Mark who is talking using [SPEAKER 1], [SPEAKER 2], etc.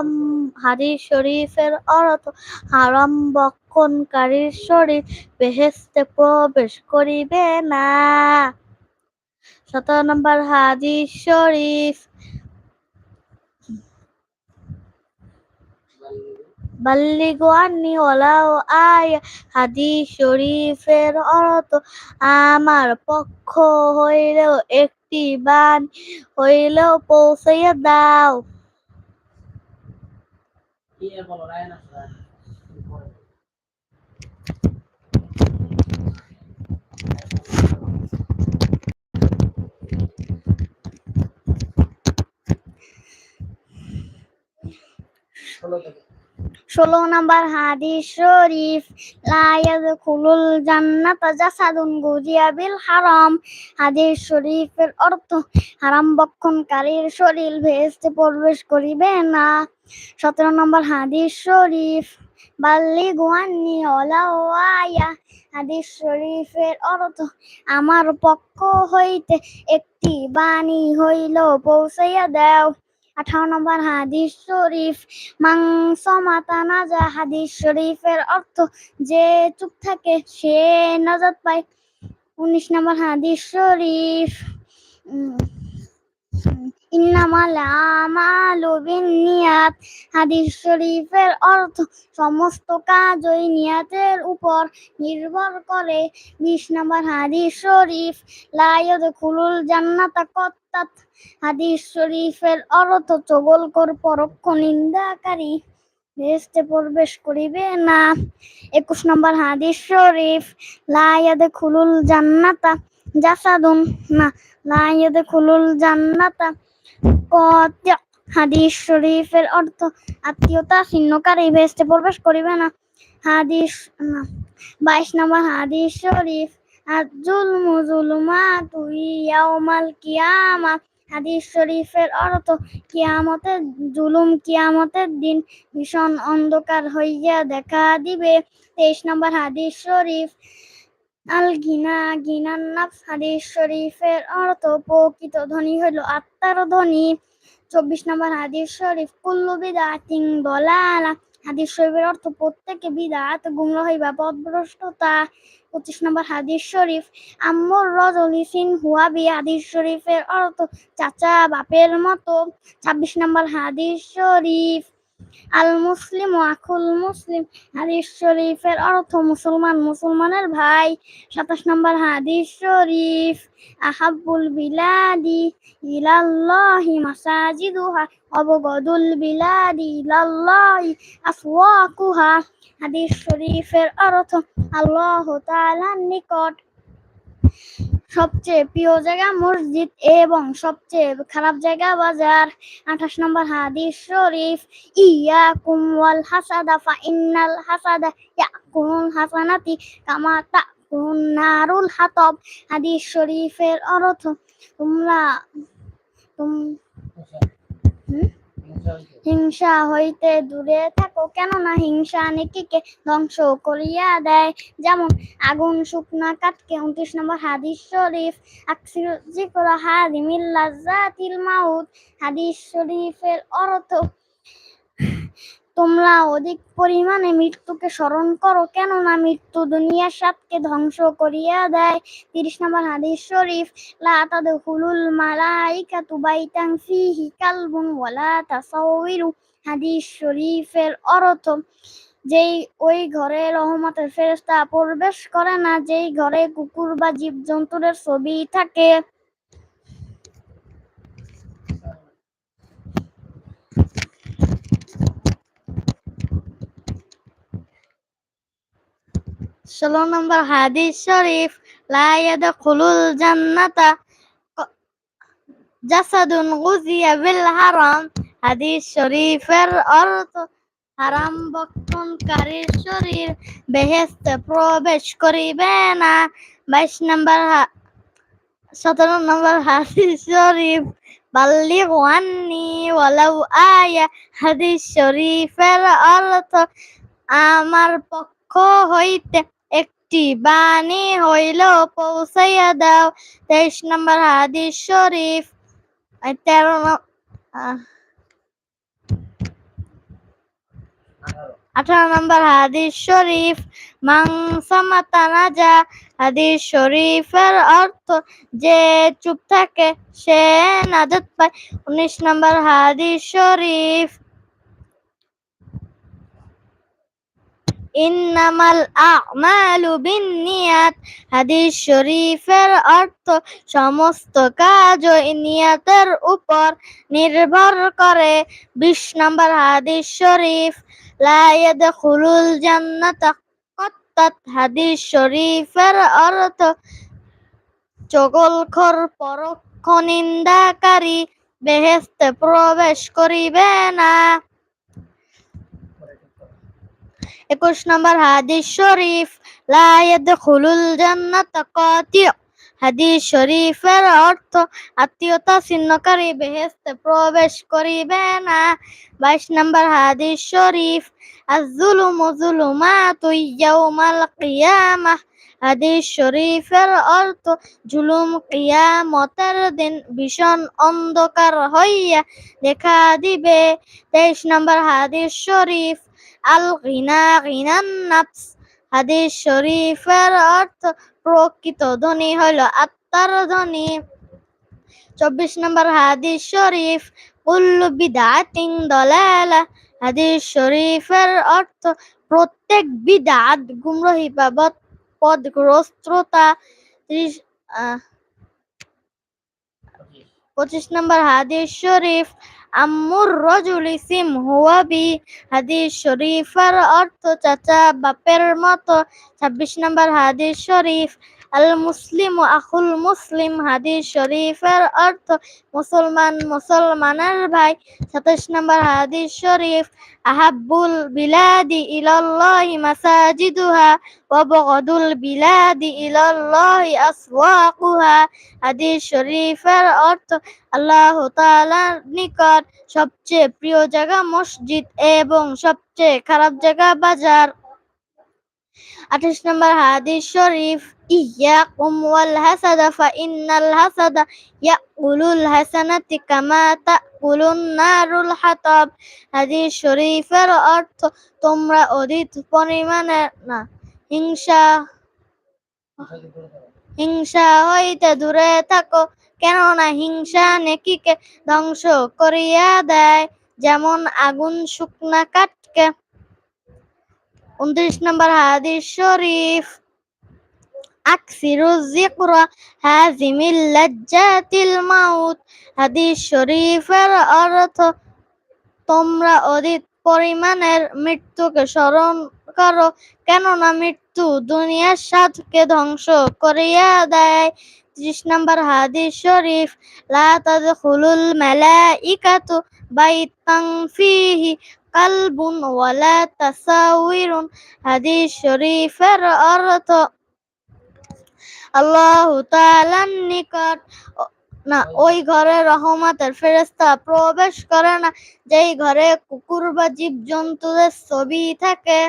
[SPEAKER 1] হারাম, হাদিস শরীফের অর্থ হারাম, বক্ষণকারীর শরীর বেহেস্তে প্রবেশ করিবে না। সতেরো নম্বর হাদিস শরীফ। বাল্লিগু ওয়ালাউ আয়া, হাদিস শরীফের অর্থ আমার পক্ষ হইলেও একটি বান হইলেও পৌঁছাইয়া দাও। y de Colorado Nacional. ষোলো নম্বর হাদিস শরীফ, লা ইয়াদখুলুল জান্নাতা জাসাদুন গুজিয়া বিল হারাম। হাদিস শরীফের অর্থ, হারাম বক্ষণকারীর শরীর ভেস্তে প্রবেশ করিবে না। সতেরো নম্বর হাদিস শরীফ বাল্লি গুয়ান্নি ওলা আয়া হাদিস শরীফের অর্থ, আমার পক্ষ হইতে একটি বাণী হইল, পৌঁছাইয়া দাও। আঠারো নম্বর হাদিস শরীফ মাংস মাতা নাজা হাদিস শরীফের অর্থ যে চুপ থাকে সে নাজাত পায়। উনিশ নম্বর হাদিস শরীফ ইন্নামাল আমালু বিন্নিয়াত, হাদিস শরীফের অর্থ সমস্ত কাজ ওই নিয়াতের উপর নির্ভর করে। বিশ নম্বর হাদিস শরীফ, লা ইয়াদখুলুল জান্নাতা কত্তাত হাদিস শরীফের পরোক্ষ নিন্দাকারী। বেহেশতে প্রবেশ করিবে না। একুশ নম্বর হাদিস শরীফ, লা ইয়াদখুলুল জান্নাতা জাসাদুন। না, লা ইয়াদখুলুল জান্নাতা কত। হাদিস শরীফের অর্থ আত্মীয়তা ছিন্নকারী, বেহেশতে প্রবেশ করিবে না। হাদিস, না। বাইশ নম্বর হাদিস শরীফ আজুলমু জুলুমাতু ইয়াউমাল কিয়ামা হাদিস শরীফের অর্থ, কিয়ামতের জুলুম কিয়ামতের দিন ভীষণ অন্ধকার হইয়া দেখা দিবে। তেইশ নম্বর হাদিস শরীফ, আল গিনা, গিনান নাফস। হাদিস শরীফের অর্থ, প্রকৃত ধ্বনি হইল আত্মার ধ্বনি চব্বিশ নম্বর হাদিস শরীফ, কুল্লু বিদাতিং দলালা। হাদিস শরীফের অর্থ প্রত্যেকে বিদাত, গুমরাহি বা পদভ্রষ্টতা। পঁচিশ নম্বর হাদিস শরীফ, আম্মুর রজলিসিন হুয়াবি হাদিস শরীফের অর্থ চাচা, বাপের মতো। ছাব্বিশ নম্বর হাদিস শরীফ আল মুসলিম ও আখুল মুসলিম। হাদিস শরীফের অর্থ মুসলমান মুসলমানের ভাই। সাতাশ নম্বর হাদিস শরীফ আহাবুল বিলাদি ইলাল্লাহি মাসাজিদুহা, অবগদুল বিলাদি ইলাল্লাহি আফওয়াকুহা হাদিস শরীফের অর্থ আল্লাহ তাআলার নিকট। সবচেয়ে প্রিয় জায়গা মসজিদ এবং সবচেয়ে খারাপ জায়গা বাজার আঠাশ নম্বর হাদিস শরীফ, ইয়াকুম ওয়াল হাসাদা ফা ইন্নাল হাসাদা ইয়াকুলুল হাসানাতি কামা তাকুলুন নারুল হাতব হাদিস শরীফের অর্থ, তোমরা, তুম হুম? হিংসা হইতে দূরে থাকো। কেননা হিংসা নেকিকে ধ্বংস করিয়া দেয়। যেমন আগুন, শুকনা কাটকে উনত্রিশ নম্বর হাদিস শরীফ, আকসির জিকর হাদিমিল লাজ্জাতিল মাউত। হাদিস শরীফের অর্থ তোমরা অধিক পরিমাণে মৃত্যুকে স্মরণ করো, কেননা মৃত্যু দুনিয়ার সাপকে ধ্বংস করিয়া দেয়। তিরিশ নম্বর হাদিস শরীফ, লা তাদখুলুল মালাইকাতু বাইতান ফিহি কালবুন ওয়ালা তাসাউইরু। হাদিস শরীফের অর্থ, যেই ওই ঘরে রহমতের ফেরেশতা প্রবেশ করে না, যেই ঘরে কুকুর বা জীবজন্তুর ছবি থাকে। ষোলো নম্বর হাদিস শরীফ, লা ইয়াদখুলুল জান্নাতা জাসাদুন গুজিয়া বিল হারাম। হাদিস শরীফের অর্থ, হারাম বক্ষণকারীর শরীর বেহেস্তে প্রবেশ করিবে না। বাইশ নম্বর সতেরো নম্বর হাদিস শরীফ, বাল্লিগু ওয়ালাউ আয়া। হাদিস শরীফের অর্থ, আমার পক্ষ হইতে একটি বাণী হইল, পৌঁছাইয়া দাও। তেইশ নম্বর হাদিস শরীফ। তেরো
[SPEAKER 2] আঠারো নম্বর হাদিস শরীফ। মাংসামাতা নাজা হাদিস শরীফের অর্থ, যে চুপ থাকে সে নাজাত পায়। উনিশ নম্বর হাদিস শরীফ। ইন্নামাল আমালু বিন্নিয়াত। হাদিস অর্থ, সমস্ত কাজ ওই নিয়াতের উপর নির্ভর বিশ নম্বর হাদিস শরীফ, লা ইয়াদখুলুল জান্নাতা অর্থ, চগলখর পরোক্ষ নিন্দাকারী বেহেস্তে প্রবেশ করিবে না। একুশ নম্বর হাদিস শরীফ, লা ইয়াদখুলুল জান্নাতা কাতি। হাদিস শরীফের অর্থ, আত্মীয়তা ছিন্নকারী বেহেস্তে প্রবেশ করিবে না। বাইশ নম্বর হাদিস শরীফ, আজ-জুলুমু জুলুমাতু ইয়াউমাল কিয়ামাহ হাদিস শরীফের অর্থ, জুলুম কিয়ামতের দিন ভীষণ অন্ধকার হইয়া দেখা দিবে। তেইশ নম্বর হাদিস শরীফ আল গিনা গিনান নাফস। হাদিস শরীফের অর্থ, প্রকৃত ধ্বনি হইল আত্মার ধ্বনি চব্বিশ নম্বর হাদিস শরীফ, কুল্লু বিদাতিন দলালা। হাদিস শরীফের অর্থ, প্রত্যেক বিদাত গুমরাহি বা বদ- পদগ্রস্ততা। ত্রিশ পঁচিশ নম্বর হাদিস শরীফ, আম্মুর রজুলি সিম হুয়াবি হাদিস শরীফের অর্থ চাচা বাপের মতো। ছাব্বিশ নম্বর হাদিস শরীফ আল মুসলিম আখুল মুসলিম হাদিস শরীফের অর্থ মুসলমান মুসলমানের ভাই সাতাশ নম্বর হাদিস শরীফ, আহাব্বুল বিলাদি ইলাল্লাহি মাসাজিদুহা ওয়া বগদুল বিলাদি ইলাল্লাহি আসওয়াকুহা। হাদিস শরীফের অর্থ, আল্লাহ তাআলার নিকট সবচেয়ে প্রিয় জায়গা মসজিদ এবং সবচেয়ে খারাপ জায়গা বাজার। আঠাশ নম্বর হাদিস শরীফ ইয়াকুম ওয়াল হাসাদা ফা ইন্নাল হাসাদা ইয়াকুলুল হাসানাতি কামা তাকুলুন নারুল হাতাব হাদিস শরীফের অর্থ তোমরা অধিক পরিমাণে না হিংসা হিংসা হইতে দূরে থাকো কেননা হিংসা নেকিকে ধ্বংস করিয়া দেয়, যেমন আগুন শুকনা কাঠকে। উনত্রিশ নম্বর হাদিস শরীফ। আকসিরু যিকরা হাজিমিল লাজ্জাতিল মাউত হাদিস শরীফের অর্থ তোমরা অধিক পরিমাণের মৃত্যুকে স্মরণ করো, কেননা মৃত্যু দুনিয়ার স্বাদকে ধ্বংস করিয়া দেয়। ত্রিশ নম্বর হাদিস শরীফ, লা তাদখুলুল মালাইকাতু বাইতান ফিহি কালবুন ওয়ালা তাসাউরুন। হাদিস শরীফের অর্থ আল্লাহ তালার নিকট না, ওই ঘরে রহমতের ফেরেস্তা প্রবেশ করে না। যেই ঘরে কুকুর বা জীব জন্তুদের ছবি থাকে